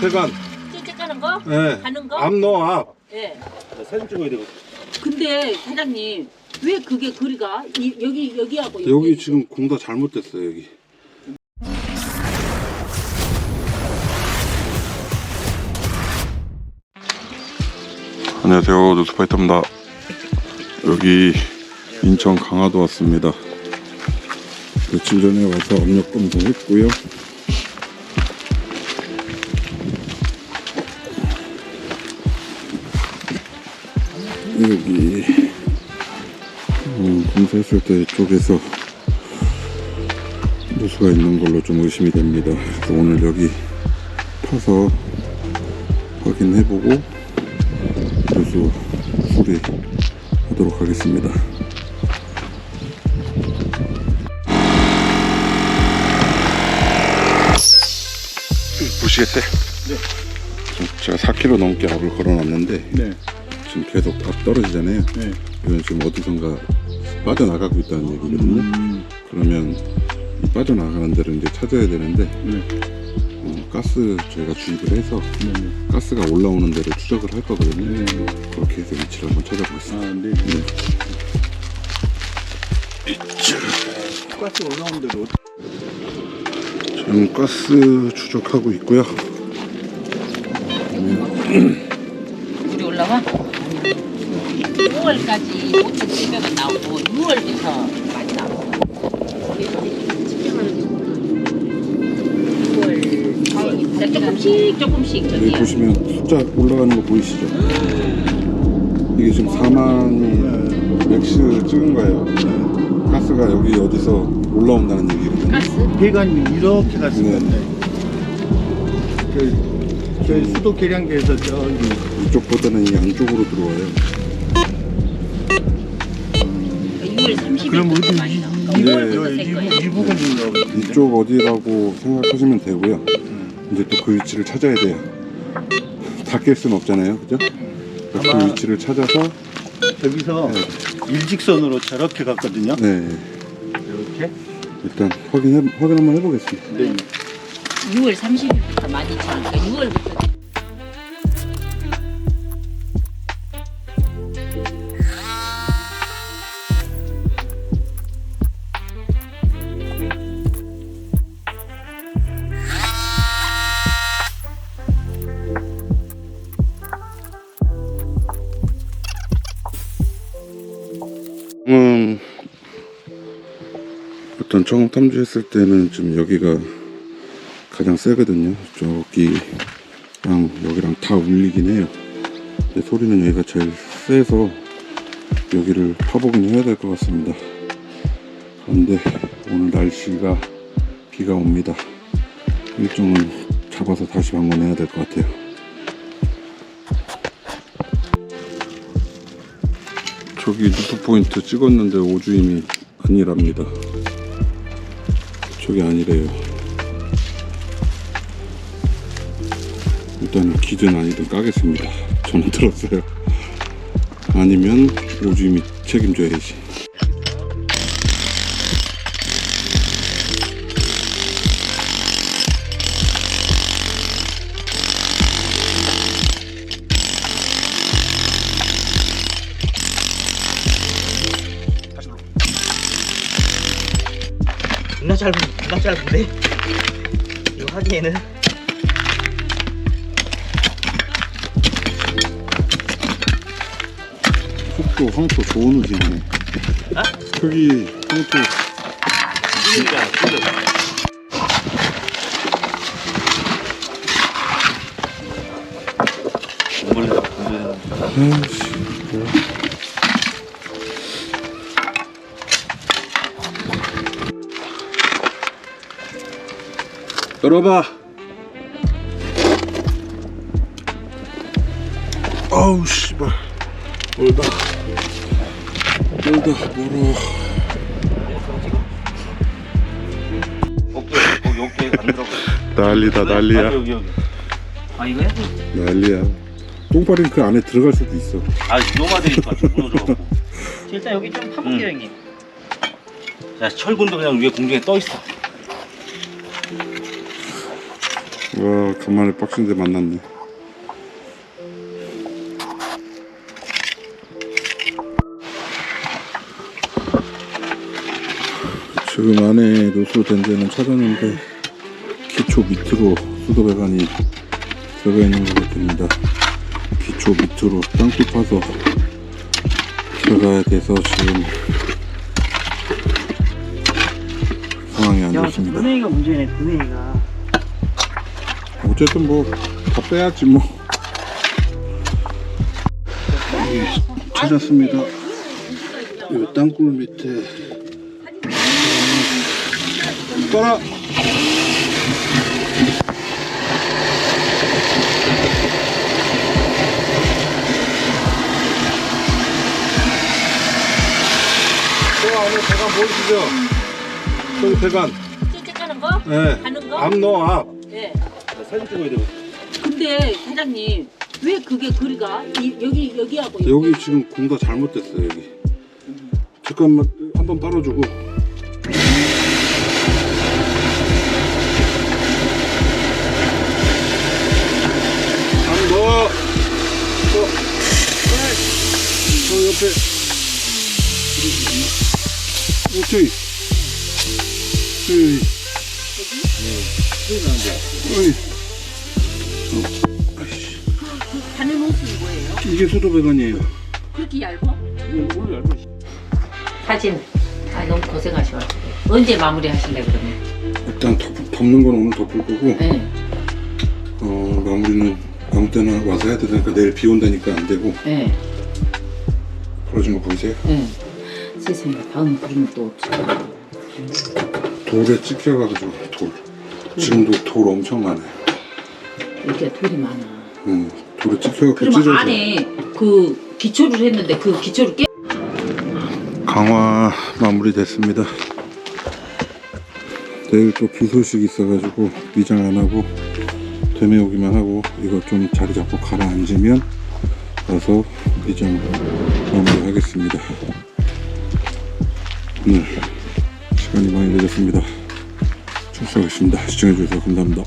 배관. 찌찌 까는 거? 예. 가는 거? 앞 넣어 앞. 예. 사진 찍어야 되거든. 근데 사장님 왜 그게 거리가 이, 여기 여기하고 여기, 지금 공사 잘못됐어요 여기. 안녕하세요 뉴스파이터입니다. 여기 인천 강화도 왔습니다. 며칠 전에 와서 압력 검사했고요. 여기 음, 검사했을 때 이쪽에서 누수가 있는 걸로 좀 의심이 됩니다. 그래서 오늘 여기 파서 확인해보고 누수 수리하도록 하겠습니다. 보시겠어요? 네. 제가 4kg 넘게 압을 걸어놨는데 네. 지금 계속 압 떨어지잖아요. 네. 이건 지금 어디선가 빠져나가고 있다는 얘기거든요. 음, 그러면 이 빠져나가는 데를 이제 찾아야 되는데 네. 어, 가스 저희가 주입을 해서 네. 네. 가스가 올라오는 데를 추적을 할 거거든요. 네. 그렇게 해서 위치를 한번 찾아보겠습니다. 아, 네. 네. 가스 올라오는 대로 지금 가스 추적하고 있고요. 물이 올라와? 5월까지 5,700원 나오고 6월부터 많이 나오고 6월 조금씩 조금씩 여기 저기요 보시면 숫자 올라가는 거 보이시죠? 이게 지금 4만이 맥스 찍은 거예요. 가스가 여기 어디서 올라온다는 얘기거든요. 가스? 배관이 이렇게 갔을 네. 건데 저희, 저희 수도 계량기에서 저기 이쪽보다는 이 안쪽으로 들어와요. 6월 30일부터 그럼 어디 네. 5월부터 셀 이, 거예요 이 부분인가 보다. 이쪽 어디라고 생각하시면 되고요. 이제 또 그 위치를 찾아야 돼요. 다 깰 수는 없잖아요. 그죠? 그 아마- 위치를 찾아서 저기서 일직선으로 저렇게 갔거든요. 네, 이렇게. 일단 확인 확인 한번 해보겠습니다. 네. 6월 30일부터 많이 차니까 6월부터 음, 일단 처음 탐지했을 때는 좀 여기가 가장 세거든요. 저기랑 여기랑 다 울리긴 해요. 근데 소리는 여기가 제일 세서 여기를 파보긴 해야 될 것 같습니다. 그런데 오늘 날씨가 비가 옵니다. 일정은 잡아서 다시 방문해야 될 것 같아요. 저기 루프 포인트 찍었는데 오주임이 아니랍니다. 저기 아니래요. 일단 기든 아니든 까겠습니다. 저는 들었어요. 아니면 오주임이 책임져야지. 존나 짧은 존나 짧은데 이거 하기에는 속도, 황토 좋은 우진이네. 아? 크기, 황토. 이름이가 지금 아이씨. 뭐야. 열어봐. 아우 씨발. 멀다. 멀다. 멀어. 안 들어가 난리다 난리야. 여기 여기 아 이거야? 난리야. 똥파리는 그 안에 들어갈 수도 있어. 아 무너져갖고 일단 여기 좀 파볼게요 형님 자 철근도 그냥 위에 공중에 떠 있어 와 간만에 빡센데 만났네. 지금 안에 노수된 데는 찾았는데 기초 밑으로 수도 배관이 들어가 있는 것 같습니다. 기초 밑으로 땅굴 파서 들어가야 돼서 지금 상황이 안 좋습니다. 분해가 문제네, 분해가. 어쨌든 뭐다 빼야지 뭐 찾았습니다 이 땅굴 밑에 떠라 저 안에 배관 보이시죠? 저기 배관 찌직하는 거? 네. 가는 거? 앞 넣어 앞 네. 사진 찍어야 돼 근데 사장님 왜 그게 거리가? 이, 여기 여기하고 여기 지금 공사 잘못됐어요 여기. 잠깐만 한번 빨아주고. 안 넣어 저, 저 옆에. 오케이. 어, 아이 씨. 바늘 뭉치는 거예요? 이게 수도배관이에요 그렇게 얇아? 뭘 얇아 사진. 아 너무 고생하셔가지고 언제 마무리 하실래 그러면? 일단 덮, 덮는 건 오늘 덮을 거고 네. 어, 마무리는 아무 때나 와서 해야 되니까 내일 비 온다니까 안 되고 네. 부러진 거 보이세요? 네. 세상에 다음 그림은 또 돌에 찍혀가지고 돌 지금도 돌 엄청 많아요 이렇게 돌이 많아. 응, 돌에 찍혀갖고 그러면 찢어져. 안에 그 기초를 했는데 그 기초를 깨. 강화 마무리 됐습니다. 내일 또 비 소식 있어가지고 미장 안 하고 되메 오기만 하고 이거 좀 자리 잡고 가라앉으면 와서 미장 마무리 하겠습니다. 오늘 시간이 많이 늦었습니다. 출석하겠습니다. 시청해주셔서 감사합니다